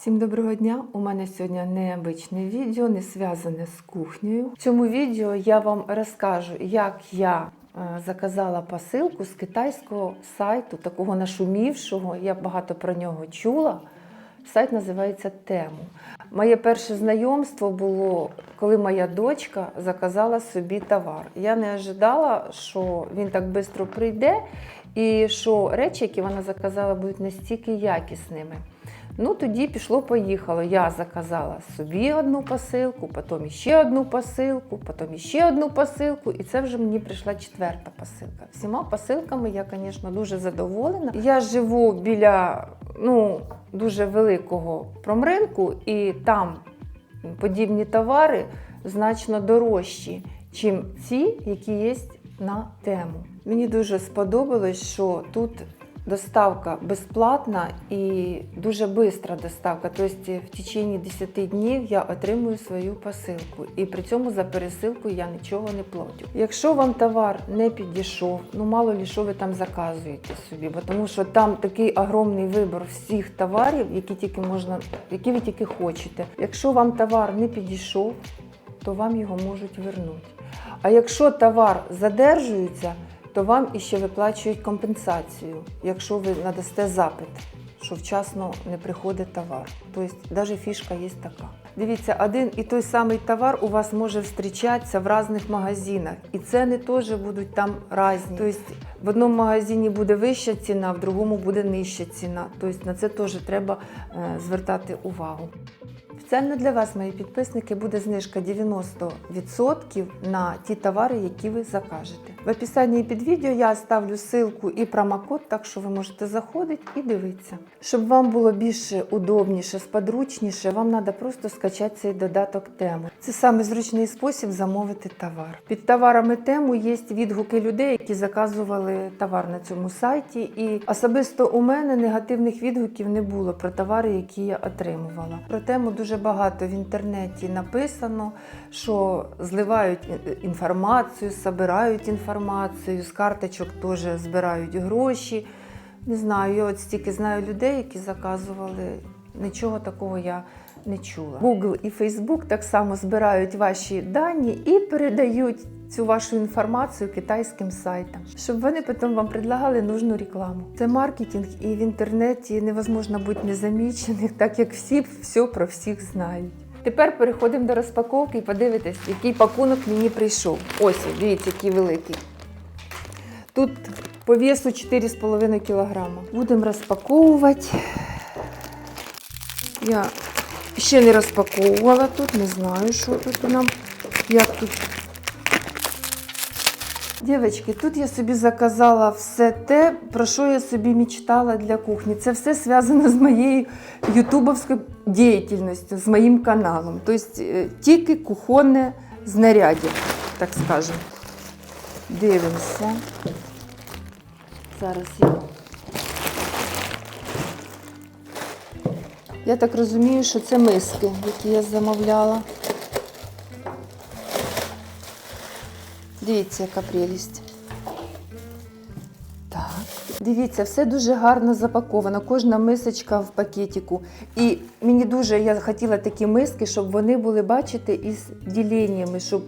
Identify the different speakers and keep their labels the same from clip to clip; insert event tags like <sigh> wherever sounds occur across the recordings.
Speaker 1: Всім доброго дня! У мене сьогодні необичне відео, не зв'язане з кухнею. В цьому відео я вам розкажу, як я е, заказала посилку з китайського сайту, такого нашумівшого. Я багато про нього чула. Сайт називається Тему. Моє перше знайомство було, коли моя дочка заказала собі товар. Я не ожидала, що він так швидко прийде, і що речі, які вона заказала, будуть настільки якісними. Ну, тоді пішло-поїхало. Я заказала собі одну посилку, потім ще одну посилку, потім ще одну посилку, і це вже мені прийшла четверта посилка. Всіма посилками я, звісно, дуже задоволена. Я живу біля ну, дуже великого промринку, і там подібні товари значно дорожчі, чим ці, які є на тему. Мені дуже сподобалось, що тут доставка безплатна і дуже швидка доставка. Тобто в течение 10 днів я отримую свою посилку. І при цьому за пересилку я нічого не платю. Якщо вам товар не підійшов, ну мало ли що ви там заказуєте собі, бо тому що там такий огромний вибір всіх товарів, які тільки можна, які ви тільки хочете. Якщо вам товар не підійшов, то вам його можуть вернути. А якщо товар задержується, то вам іще виплачують компенсацію, якщо ви надасте запит, що вчасно не приходить товар. Тобто навіть фішка є така. Дивіться, один і той самий товар у вас може зустрічатися в різних магазинах, і ціни теж будуть там різні. Тобто в одному магазині буде вища ціна, в другому буде нижча ціна. Тобто на це теж треба е, звертати увагу. Спеціально для вас, мої підписники, буде знижка 90% на ті товари, які ви закажете. В описанні під відео я ставлю ссылку і промокод, так що ви можете заходити і дивитися. Щоб вам було більше удобніше, сподручніше, вам треба просто скачати цей додаток тему. Це саме зручний спосіб замовити товар. Під товарами тему є відгуки людей, які заказували товар на цьому сайті. І особисто у мене негативних відгуків не було про товари, які я отримувала. Про тему дуже багато в інтернеті написано, що зливають е, інформацію, збирають інформацію, з карточок теж збирають гроші. Не знаю, я от стільки знаю людей, які заказували. Нічого такого я не чула. Google і Facebook так само збирають ваші дані і передають цю вашу інформацію китайським сайтам, щоб вони потім вам предлагали нужну рекламу. Це маркетинг, і в інтернеті невозможно бути незамічених, так як всі все про всіх знають. Тепер переходимо до розпаковки і подивитесь, який пакунок мені прийшов. Ось, дивіться, який великий. Тут по весу 4,5 кг. Будемо розпаковувати. Я ще не розпаковувала тут, не знаю, що тут нам, як тут. Дівчатки, тут я собі заказала все те, про що я собі мечтала для кухні. Це все зв'язано з моєю ютубовською діяльністю, з моїм каналом. Тобто тільки кухонне знаряддя, так скажемо. Дивимося. Зараз я. Я так розумію, що це миски, які я замовляла. Дивіться, яка прелість. Так. Дивіться, все дуже гарно запаковано. Кожна мисочка в пакетику. І мені дуже я хотіла такі миски, щоб вони були, бачите, із діленнями, щоб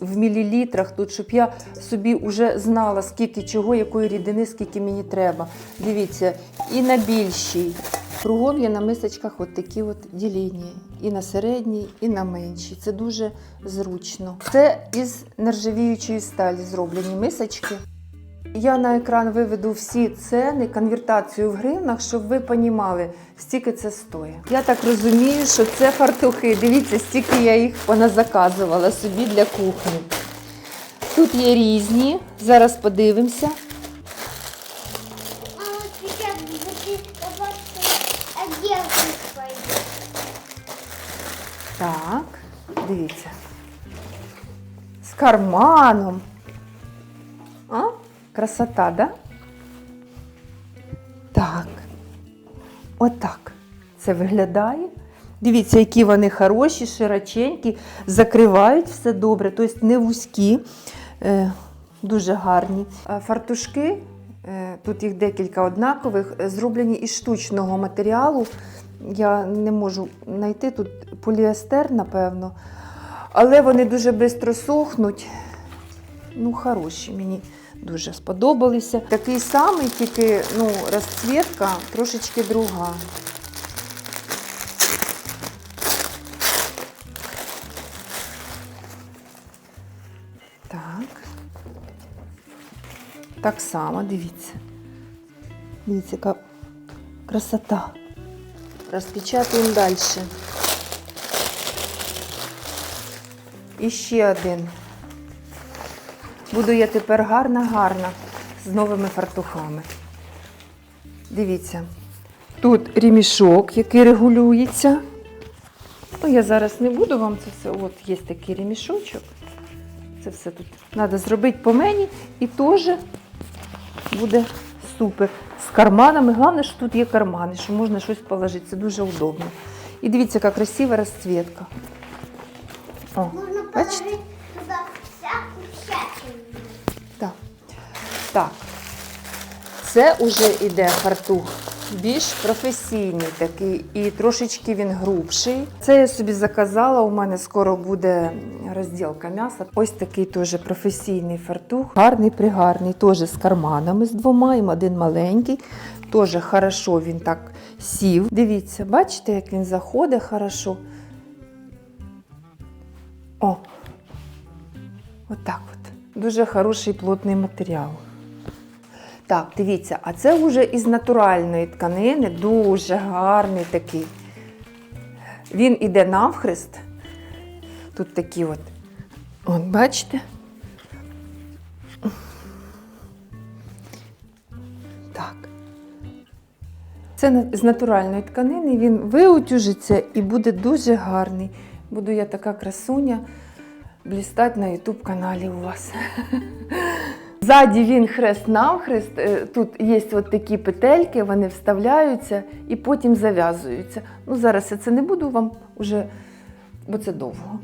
Speaker 1: в мілілітрах тут, щоб я собі вже знала, скільки чого, якої рідини, скільки мені треба. Дивіться, і на більшій. Кругом є на мисочках от такі от діління. І на середній, і на меншій. Це дуже зручно. Це із нержавіючої сталі зроблені мисочки. Я на екран виведу всі ціни, конвертацію в гривнах, щоб ви розуміли, стільки це стоїть. Я так розумію, що це фартухи. Дивіться, стільки я їх поназаказувала собі для кухні. Тут є різні. Зараз подивимося. Дивіться. З карманом. А? Красота, да? Так. Отак. Це виглядає. Дивіться, які вони хороші, широченькі, закривають все добре, тобто не вузькі, е, дуже гарні. Фартушки, е, тут їх декілька однакових, е, зроблені із штучного матеріалу. Я не можу знайти тут поліестер, напевно. Але вони дуже швидко сохнуть. Ну, хороші, мені дуже сподобалися. Такий самий, тільки ну, розцвітка трошечки друга. Так. Так само, дивіться. Дивіться, яка красота. Розпечатуємо далі. І ще один. Буду я тепер гарна-гарна з новими фартухами. Дивіться, тут ремішок, який регулюється. Ну, я зараз не буду вам це все. От є такий ремішочок. Це все тут треба зробити по мені і теж буде супер. З карманами. Головне, що тут є кармани, що можна щось положити. Це дуже удобно. І дивіться, яка красива розцвітка. О, бачите? Так. Так. Це вже йде фартух більш професійний такий і трошечки він грубший. Це я собі заказала. У мене скоро буде розділка м'яса. Ось такий теж професійний фартух. Гарний, пригарний, теж з карманами з двома, і один маленький. Теж хорошо він так сів. Дивіться, бачите, як він заходить хорошо. О, Отак от. Дуже хороший плотний матеріал. Так, дивіться, а це вже із натуральної тканини, дуже гарний такий. Він іде навхрест. Тут такі от. От, бачите? Так. Це з натуральної тканини, він виутюжиться і буде дуже гарний. Буду я така красуня блістати на YouTube каналі у вас. <laughs> Ззаді він хрест навхрест. Е, Тут є от такі петельки, вони вставляються і потім зав'язуються. Ну, зараз я це не буду вам уже, бо це довго.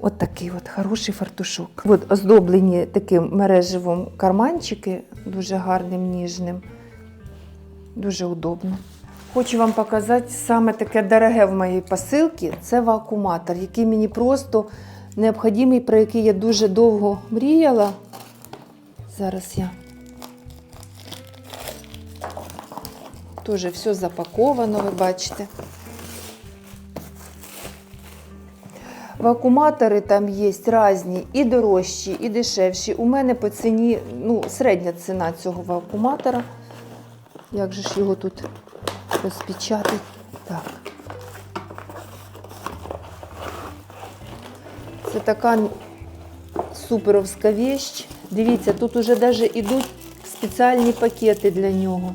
Speaker 1: От такий от хороший фартушок. От оздоблені таким мереживом карманчики, дуже гарним, ніжним. Дуже удобно. Хочу вам показати саме таке дороге в моїй посилці. Це вакууматор, який мені просто необхідний, про який я дуже довго мріяла. Зараз я теж все запаковано, ви бачите. Вакууматори там є різні, і дорожчі, і дешевші. У мене по ціні, ну, середня ціна цього вакууматора. Як же ж його тут розпечатати? Так. Це така суперовська віч. Дивіться, тут уже навіть ідуть спеціальні пакети для нього.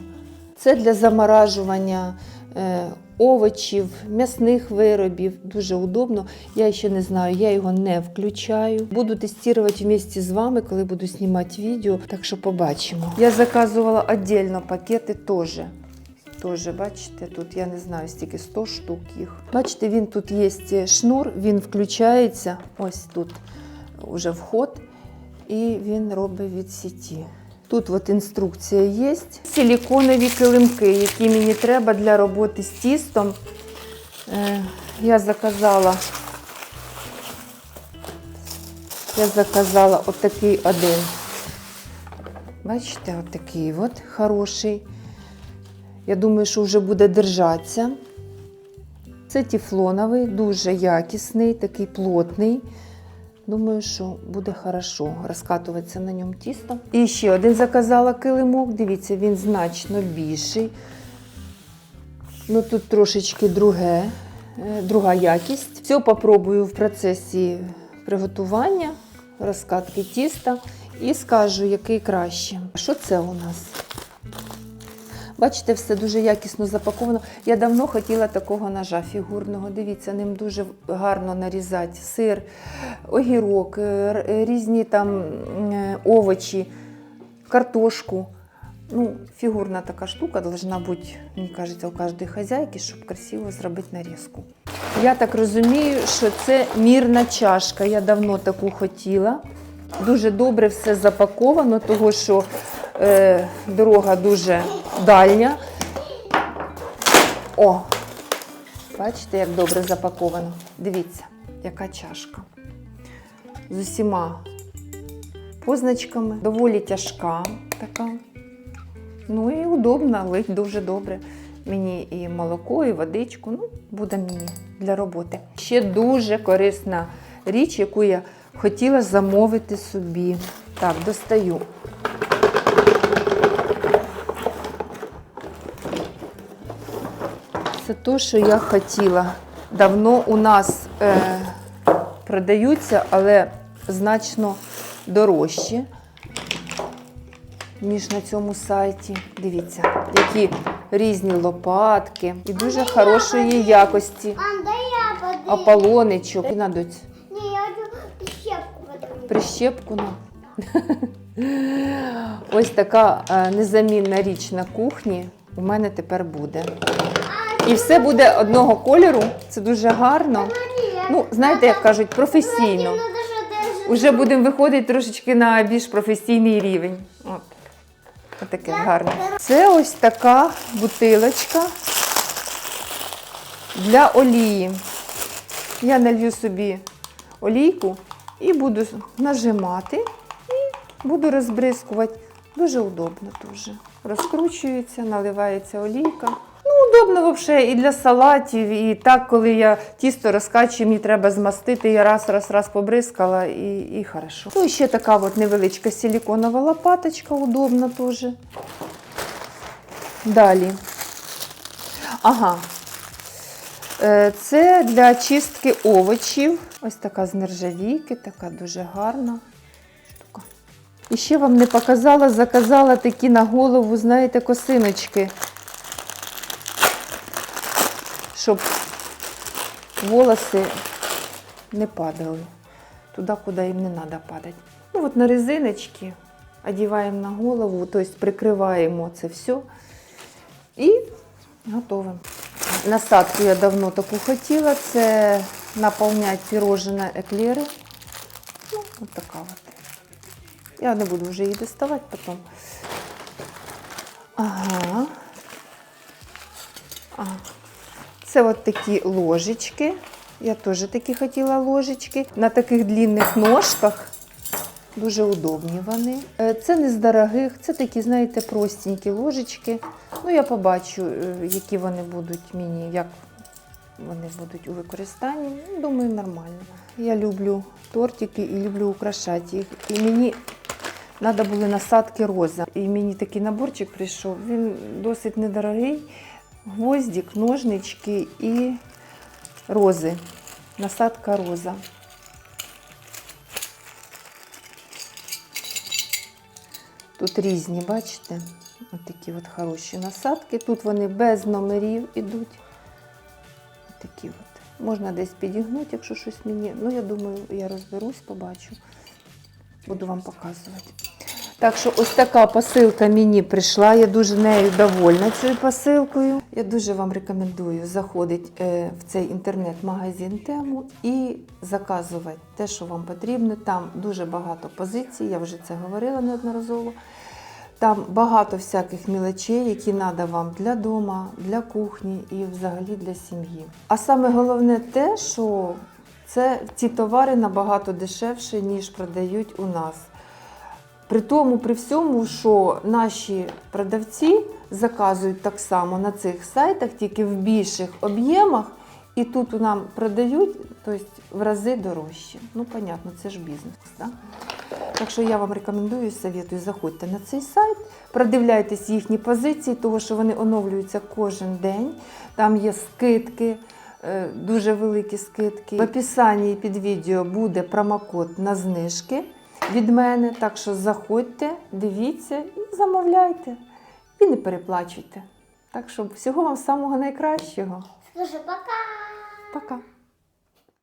Speaker 1: Це для заморажування е, овочів, м'ясних виробів. Дуже удобно. Я ще не знаю, я його не включаю. Буду тестувати вместе з вами, коли буду знімати відео, так що побачимо. Я заказувала віддільно пакети теж. Теж, бачите, тут я не знаю, стільки 100 штук їх. Бачите, він тут є шнур, він включається. Ось тут вже вход, і він робить від сіті. Тут от інструкція є. Силіконові килимки, які мені треба для роботи з тістом. Е, я заказала. Я заказала отакий один. Бачите, отакий от хороший. Я думаю, що вже буде держатися. Це тефлоновий, дуже якісний, такий плотний. Думаю, що буде хорошо розкатуватися на ньому тісто. І ще один заказала килимок. Дивіться, він значно більший. Ну тут трошечки друге, е, друга якість. Все попробую в процесі приготування, розкатки тіста і скажу, який краще. Що це у нас? Бачите, все дуже якісно запаковано. Я давно хотіла такого ножа фігурного. Дивіться, ним дуже гарно нарізати сир, огірок, е, різні там е, овочі, картошку. Ну, фігурна така штука должна бути, мені кажеться, у кожної хазяйки, щоб красиво зробити нарізку. Я так розумію, що це мірна чашка. Я давно таку хотіла. Дуже добре все запаковано, тому що е, дорога дуже дальня. О, Бачите, як добре запаковано. Дивіться, яка чашка. З усіма позначками, доволі тяжка така. Ну і удобна, лить дуже добре. Мені і молоко, і водичку. Ну, буде мені для роботи. Ще дуже корисна річ, яку я хотіла замовити собі. Так, достаю. Це те, що я хотіла. Давно у нас е, продаються, але значно дорожчі, ніж на цьому сайті. Дивіться, які різні лопатки і дуже хорошої якості. Аполоничок.
Speaker 2: Ні, я піщепку.
Speaker 1: Прищепку на. <laughs> Ось така е, незамінна річ на кухні у мене тепер буде. І все буде одного кольору. Це дуже гарно. Ну, знаєте, як кажуть, професійно. Уже будемо виходити трошечки на більш професійний рівень. От. Отаке гарне. Це ось така бутилочка для олії. Я налью собі олійку і буду нажимати і буду розбризкувати. Дуже удобно дуже. Розкручується, наливається олійка. Удобно взагалі і для салатів, і так, коли я тісто розкачую, мені треба змастити, я раз, раз, раз побризкала і, і хорошо. Ну і ще така от невеличка силіконова лопаточка, удобна теж. Далі. Ага. Е, Це для чистки овочів. Ось така з нержавійки, така дуже гарна штука. І ще вам не показала, заказала такі на голову, знаєте, косиночки. Щоб волоси не падали туди, куди їм не треба падати. Ну от на резиночки одіваємо на голову, тобто прикриваємо це все і готове. Насадку я давно таку хотіла. Це наповнять пірожне еклери. Ну, от така от. Я не буду вже її доставати потім. Ага. Ага. Це от такі ложечки. Я теж такі хотіла ложечки. На таких длінних ножках. Дуже удобні вони. Е, Це не з дорогих, це такі, знаєте, простенькі ложечки. Ну, я побачу, е, які вони будуть мені, як вони будуть у використанні. Ну, Думаю, нормально. Я люблю тортики і люблю украшати їх. І мені треба були насадки роза. І мені такий наборчик прийшов. Він досить недорогий. Гвоздик, ножнички і рози. Насадка роза. Тут різні, бачите? Ось такі от хороші насадки. Тут вони без номерів ідуть. Такі от. Можна десь підігнути, якщо щось мені. Ну, я думаю, я розберусь, побачу. Буду вам показувати. Так що ось така посилка мені прийшла. Я дуже нею довольна цією посилкою. Я дуже вам рекомендую заходити е, в цей інтернет-магазин тему і заказувати те, що вам потрібно. Там дуже багато позицій, я вже це говорила неодноразово. Там багато всяких мілочей, які треба вам для дома, для кухні і взагалі для сім'ї. А саме головне те, що це ці товари набагато дешевше, ніж продають у нас. При тому, при всьому, що наші продавці заказують так само на цих сайтах, тільки в більших об'ємах, і тут нам продають тобто, в рази дорожче. Ну, понятно, це ж бізнес. Да? Так що я вам рекомендую, советую, заходьте на цей сайт, продивляйтесь їхні позиції, тому що вони оновлюються кожен день. Там є скидки, е, дуже великі скидки. В описанні під відео буде промокод на знижки від мене. Так що заходьте, дивіться і замовляйте. І не переплачуйте. Так що всього вам самого найкращого.
Speaker 2: Слушай, пока.
Speaker 1: Пока.